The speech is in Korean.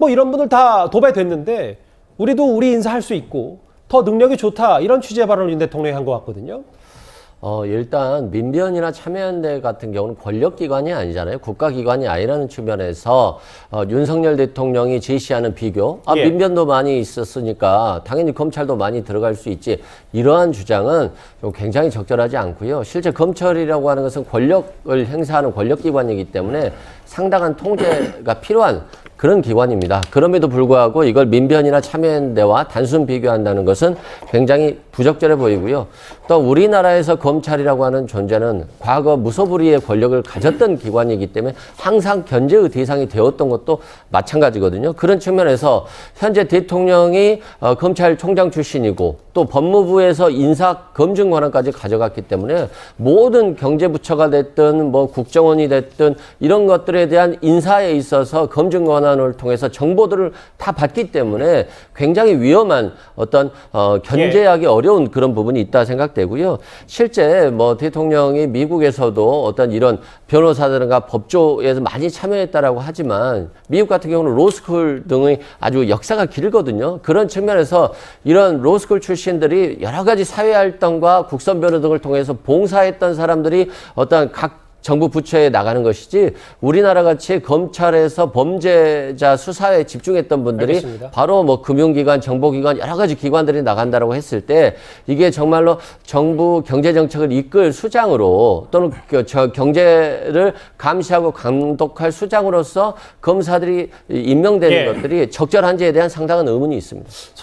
뭐 이런 분들 다 도배됐는데 우리도 우리 인사할 수 있고 더 능력이 좋다 이런 취지의 발언을 윤 대통령이 한 것 같거든요. 어, 일단 민변이나 참여연대 같은 경우는 권력기관이 아니잖아요. 국가기관이 아니라는 측면에서 어, 윤석열 대통령이 제시하는 비교, 아, 예. 민변도 많이 있었으니까 당연히 검찰도 많이 들어갈 수 있지. 이러한 주장은 좀 굉장히 적절하지 않고요. 실제 검찰이라고 하는 것은 권력을 행사하는 권력기관이기 때문에 상당한 통제가 필요한 그런 기관입니다. 그럼에도 불구하고 이걸 민변이나 참여연대와 단순 비교한다는 것은 굉장히 부적절해 보이고요. 또 우리나라에서 검찰이라고 하는 존재는 과거 무소불위의 권력을 가졌던 기관이기 때문에 항상 견제의 대상이 되었던 것도 마찬가지거든요. 그런 측면에서 현재 대통령이 어, 검찰총장 출신이고 또 법무부에서 인사 검증 권한까지 가져갔기 때문에 모든 경제부처가 됐든 뭐 국정원이 됐든 이런 것들에 대한 인사에 있어서 검증 권한 을 통해서 정보들을 다 받기 때문에 굉장히 위험한 어떤 어, 견제하기 어려운 그런 부분이 있다 생각되고요. 실제 뭐 대통령이 미국에서도 어떤 이런 변호사들과 법조에서 많이 참여했다라고 하지만 미국 같은 경우는 로스쿨 등의 아주 역사가 길거든요. 그런 측면에서 이런 로스쿨 출신들이 여러 가지 사회 활동과 국선 변호 등을 통해서 봉사했던 사람들이 어떤 각 정부 부처에 나가는 것이지 우리나라 같이 검찰에서 범죄자 수사에 집중했던 분들이 알겠습니다. 바로 뭐 금융기관, 정보기관 여러 가지 기관들이 나간다라고 했을 때 이게 정말로 정부 경제 정책을 이끌 수장으로 또는 그저 경제를 감시하고 감독할 수장으로서 검사들이 임명되는 예. 것들이 적절한지에 대한 상당한 의문이 있습니다.